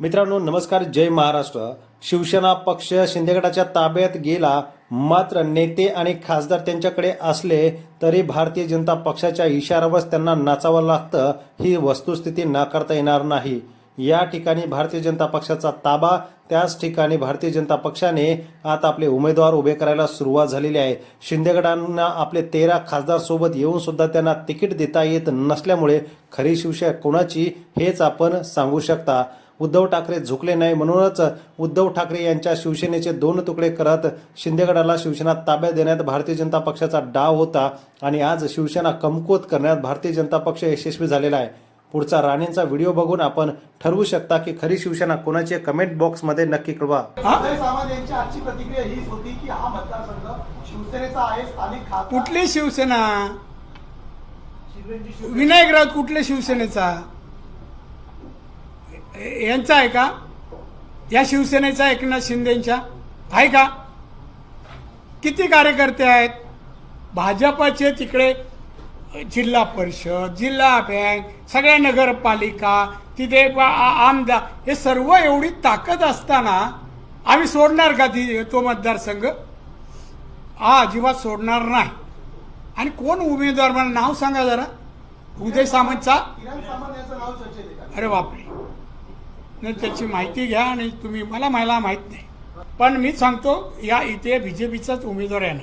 मित्रांनो नमस्कार जय महाराष्ट्र. शिवसेना पक्ष शिंदेगडाच्या ताब्यात गेला मात्र नेते आणि खासदार त्यांच्याकडे असले तरी भारतीय जनता पक्षाच्या इशाऱ्यावरच त्यांना नाचावं लागतं ही वस्तुस्थिती नाकारता येणार नाही. या ठिकाणी भारतीय जनता पक्षाचा ताबा त्याच ठिकाणी भारतीय जनता पक्षाने आता आपले उमेदवार उभे करायला सुरुवात झालेली आहे. शिंदेगडांना आपले तेरा खासदार सोबत येऊन सुद्धा त्यांना तिकीट देता येत नसल्यामुळे खरी शिवसेना कोणाची हेच आपण सांगू शकता. उद्धव ठाकरे झुकले नाही. म्हणूनच उद्धव ठाकरे यांच्या शिवसेनेचे दोन तुकडे करत शिंदेगडाला शिवसेना ताब्यात देण्यात भारतीय जनता पक्षाचा डाव होता आणि आज शिवसेना कमकुवत करण्यात भारतीय जनता पक्ष यशस्वी झालेला आहे. पुढचा राणेंचा व्हिडिओ बघून आपण ठरवू शकता की खरी शिवसेना कोणाची आहे? कमेंट बॉक्समध्ये नक्की कळवा. उदय सामंत यांची आजची प्रतिक्रिया हीच होती की हा मतदारसंघ शिवसेनेचा आहे स्थानिक खासदार. कुठली शिवसेना? शिंदेची शिवसेना विनायक राऊत कुठल्या शिवसेनेचा? यांचा आहे का? या शिवसेनेचा एकनाथ शिंदेच्या आहे का? किती कार्यकर्ते आहेत? भाजपचे तिकडे जिल्हा परिषद जिल्हा बँक सगळ्या नगरपालिका तिथे आमदार हे सर्व एवढी ताकद असताना आम्ही सोडणार का ती तो मतदारसंघ? हा अजिबात सोडणार नाही. आणि कोण उमेदवार? मला नाव सांगा जरा. उदय सामंतचा? अरे बापरे. नाही त्याची माहिती घ्या आणि तुम्ही मला मला माहीत नाही. पण मी सांगतो या इथे बी जे पीचाच उमेदवार आहे ना.